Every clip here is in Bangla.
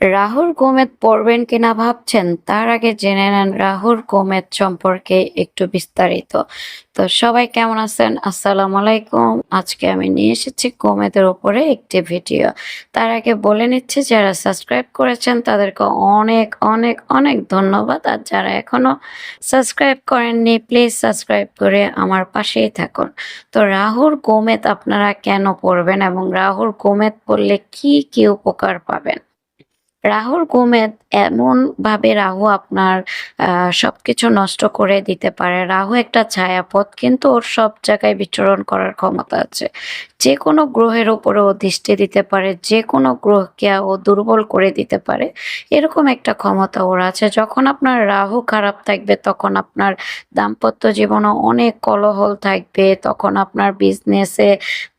রাহুর গোমেদ পড়বেন কিনা ভাবছেন, তার আগে জেনে নেন রাহুর গোমেদ সম্পর্কে একটু বিস্তারিত। তো সবাই কেমন আছেন? আসসালামু আলাইকুম। আজকে আমি নিয়ে এসেছি গোমেদের উপরে একটি ভিডিও। তার আগে বলে নিচ্ছি, যারা সাবস্ক্রাইব করেছেন তাদেরকে অনেক অনেক অনেক ধন্যবাদ। আর যারা এখনও সাবস্ক্রাইব করেননি, প্লিজ সাবস্ক্রাইব করে আমার পাশেই থাকুন। তো রাহুর গোমেদ আপনারা কেন পড়বেন এবং রাহুর গোমেদ পড়লে কি কি উপকার পাবেন? রাহুর গোমেদ এমন ভাবে রাহু আপনার সব কিছু নষ্ট করে দিতে পারে। রাহু একটা ছায়াপথ, কিন্তু ওর সব জায়গায় বিচরণ করার ক্ষমতা আছে। যে কোনো গ্রহের উপরে ও দৃষ্টি দিতে পারে যে কোনো গ্রহকে ও দুর্বল করে দিতে পারে, এরকম একটা ক্ষমতা ওর আছে। যখন আপনার রাহু খারাপ থাকবে, তখন আপনার দাম্পত্য জীবনে অনেক কলহল থাকবে, তখন আপনার বিজনেসে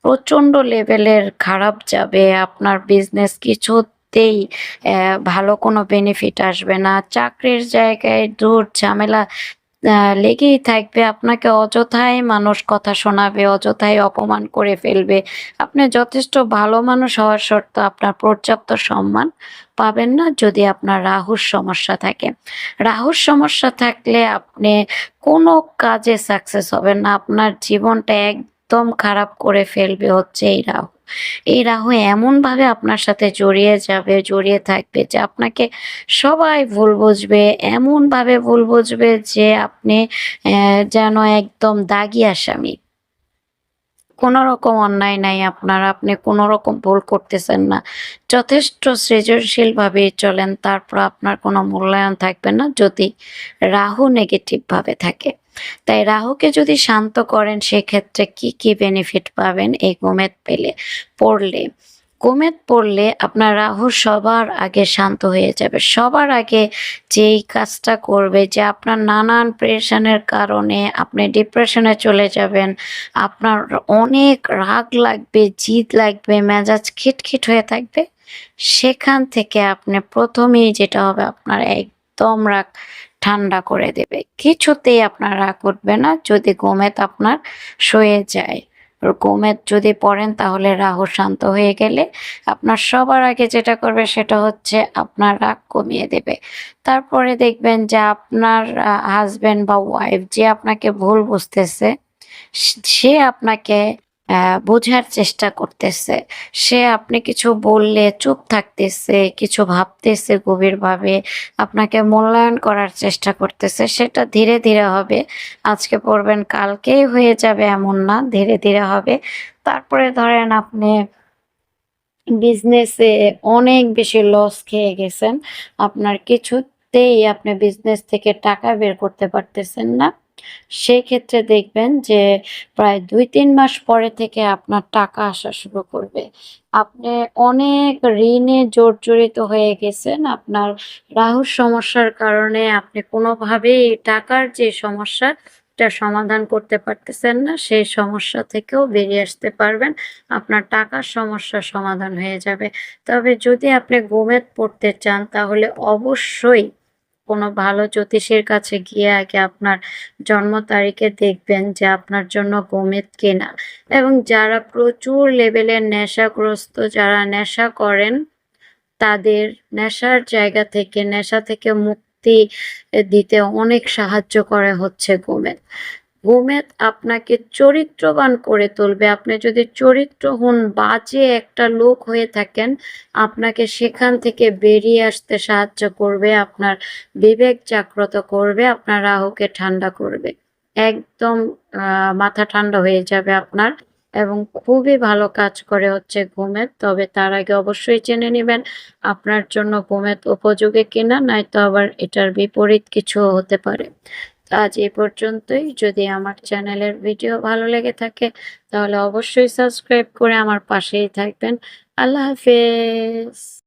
প্রচণ্ড লেভেলের খারাপ যাবে, আপনার বিজনেস কিছুতেই ভালো কোনো বেনিফিট আসবে না। চাকরির জায়গায় দূর ঝামেলা লেগেই থাকবে। আপনাকে অযথায় মানুষ কথা শোনাবে অযথায় অপমান করে ফেলবে। আপনি যথেষ্ট ভালো মানুষ হওয়ার সত্ত্বেও আপনার পর্যাপ্ত সম্মান পাবেন না যদি আপনার রাহুর সমস্যা থাকে। রাহুর সমস্যা থাকলে আপনি কোনো কাজে সাকসেস হবেন না। আপনার জীবনটা একদম খারাপ করে ফেলবে হচ্ছে এই রাহু। এই রাহু এমন ভাবে আপনার সাথে জড়িয়ে যাবে, জড়িয়ে থাকবে যে আপনাকে সবাই ভুল বুঝবে এমন ভাবে ভুল বুঝবে যে আপনি যেন একদম দাগি আসামি। কোনো রকম অন্যায় নাই আপনার, আপনি কোনো রকম ভুল করতেছেন না। যথেষ্ট সৃজনশীল ভাবে চলেন, তারপর আপনার কোনো মূল্যায়ন থাকবে না যদি রাহু নেগেটিভ ভাবে থাকে। তাই রাহুকে যদি শান্ত করেন, সেক্ষেত্রে কি কি বেনিফিট পাবেন এই গোমেদ পেলে? পড়লে, গোমেদ পড়লে আপনার রাহু সবার আগে শান্ত হয়ে যাবে। সবার আগে যেই কাজটা করবে, যে আপনার নানান প্রেশনের কারণে আপনি ডিপ্রেশনে চলে যাবেন, আপনার অনেক রাগ লাগবে, জিদ লাগবে, মেজাজ খিটখিট হয়ে থাকবে, সেখান থেকে আপনি প্রথমেই যেটা হবে, আপনার একদম রাগ ঠান্ডা করে দেবে। কিছুতেই আপনার রাগ উঠবে না। যদি গোমেদ আপনার সয়ে যায় গোমেদ যদি পড়েন তাহলে রাহু শান্ত হয়ে গেলে আপনার সবার আগে যেটা করবে সেটা হচ্ছে আপনার রাগ কমিয়ে দেবে। তারপরে দেখবেন যে আপনার হাজবেন্ড বা ওয়াইফ যে আপনাকে ভুল বুঝতেছে, সে- আপনাকে বোঝার চেষ্টা করতেছে। সে আপনি কিছু বললে, চুপ থাকতেছে, কিছু ভাবতেছে গভীরভাবে, আপনাকে মূল্যায়ন করার চেষ্টা করতেছে, সেটা ধীরে ধীরে হবে। আজকে পড়বেন, কালকেই হয়ে যাবে এমন না, ধীরে ধীরে হবে। তারপরে ধরেন আপনি বিজনেসে অনেক বেশি লস খেয়ে গেছেন, আপনার কিছুতেই আপনি বিজনেস থেকে টাকা বের করতে পারতেছেন না। সেই ক্ষেত্রে দেখবেন যে প্রায় দুই তিন মাস পরে থেকে আপনার টাকা আসা শুরু করবে। আপনি অনেক ঋণে জর্জরিত হয়ে গেছেন। আপনার রাহুর সমস্যার কারণে আপনি কোনোভাবেই টাকার যে সমস্যা এটা সমাধান করতে পারতেছেন না। সেই সমস্যা থেকেও বেরিয়ে আসতে পারবেন। আপনার টাকার সমস্যার সমাধান হয়ে যাবে। তবে যদি আপনি গোমেদ পড়তে চান, তাহলে অবশ্যই কোনো ভালো জ্যোতিষের কাছে গিয়ে আগে আপনার জন্ম তারিখে দেখবেন যে আপনার জন্য গোমেদ কেনা। এবং যারা প্রচুর লেভেলের নেশাগ্রস্ত, যারা নেশা করেন, তাদের নেশার জায়গা থেকে, নেশা থেকে মুক্তি দিতে অনেক সাহায্য করে হচ্ছে গোমেদ। গোমেদ আপনাকে চরিত্রবান করে তুলবে। আপনি যদি চরিত্রহীন বাজে একটা লোক হয়ে থাকেন, আপনাকে সেখান থেকে বেরিয়ে আসতে সাহায্য করবে, আপনার বিবেক জাগ্রত করবে, আপনার রাহুকে ঠান্ডা করবে। একদম মাথা ঠান্ডা হয়ে যাবে আপনার এবং খুবই ভালো কাজ করে হচ্ছে ঘুমের তবে তার আগে অবশ্যই জেনে নেবেন, আপনার জন্য ঘুমের উপযোগী কিনা, নয়তো আবার এটার বিপরীত কিছু হতে পারে। আজ এ পর্যন্তই। যদি আমার চ্যানেলের ভিডিও ভালো লেগে থাকে, তাহলে অবশ্যই সাবস্ক্রাইব করে আমার পাশেই থাকবেন। আল্লাহ হাফেজ।